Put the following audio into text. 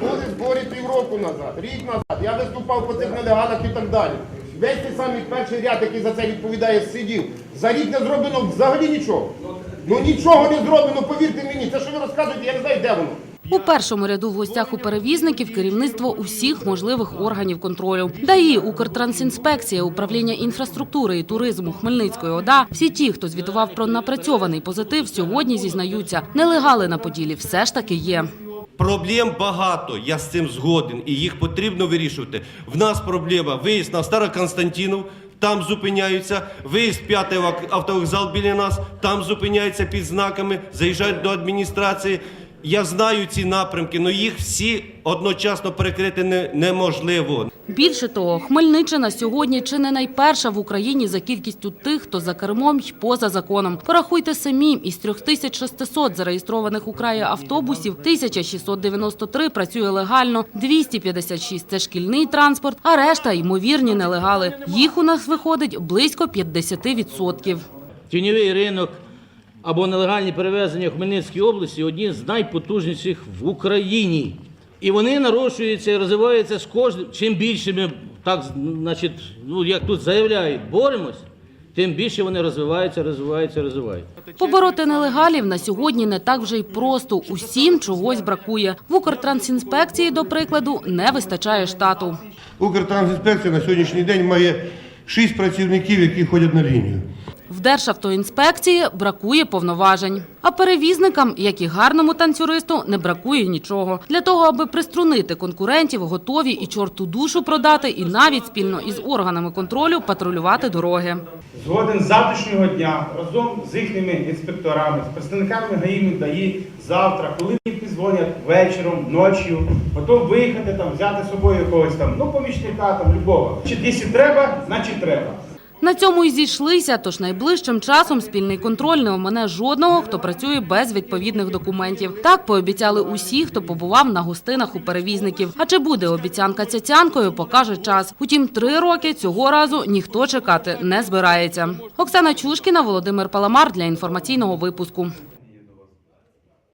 Були збори півроку назад, рік назад. Я виступав по цих нелегалах і так далі. Весь той самий перший ряд, який за це відповідає, сидів. За рік не зроблено взагалі нічого. Ну нічого не зроблено, повірте мені. Це що ви розказуєте, я не знаю, де воно. У першому ряду в гостях у перевізників керівництво усіх можливих органів контролю. ДАІ, Укртрансінспекція, управління інфраструктури і туризму Хмельницької ОДА. Всі ті, хто звітував про напрацьований позитив, сьогодні зізнаються, нелегали на поділі все ж таки є. Проблем багато, я з цим згоден, і їх потрібно вирішувати. В нас проблема виїзд на Староконстантинов, там зупиняються, виїзд п'ятий ав- автовокзал біля нас, там зупиняються під знаками, заїжджають до адміністрації. Я знаю ці напрямки, але їх всі одночасно перекрити неможливо. Більше того, Хмельниччина сьогодні чи не найперша в Україні за кількістю тих, хто за кермом й поза законом. Порахуйте самі, із 3600 зареєстрованих у краї автобусів 1693 працює легально, 256 – це шкільний транспорт, а решта – ймовірні нелегали. Їх у нас виходить близько 50%. Тіньовий ринок або нелегальні перевезення в Хмельницькій області одні з найпотужніших в Україні. І вони нарощуються і розвиваються з кожним. Чим більше ми, так, значить, ну, як тут заявляють, боремось, тим більше вони розвиваються, розвиваються, розвиваються. Побороти нелегалів на сьогодні не так вже й просто. Усім чогось бракує. В Укртрансінспекції, до прикладу, не вистачає штату. Укртрансінспекція на сьогоднішній день має шість працівників, які ходять на лінію. В Державтоінспекції бракує повноважень. А перевізникам, як і гарному танцюристу, не бракує нічого. Для того, аби приструнити конкурентів, готові і чорту душу продати, і навіть спільно із органами контролю патрулювати дороги. Згоден з завтрашнього дня разом з їхніми інспекторами, з представниками ГАІ, ДАІ завтра, коли мені підзвонять вечором, ночі, готов виїхати там, взяти з собою якогось там, ну помічника там любого. Чи якщо треба, значить треба. На цьому й зійшлися, тож найближчим часом спільний контроль не омине жодного, хто працює без відповідних документів. Так пообіцяли усі, хто побував на гостинах у перевізників. А чи буде обіцянка цяцянкою, покаже час. Утім, три роки цього разу ніхто чекати не збирається. Оксана Чушкіна, Володимир Паламар для інформаційного випуску.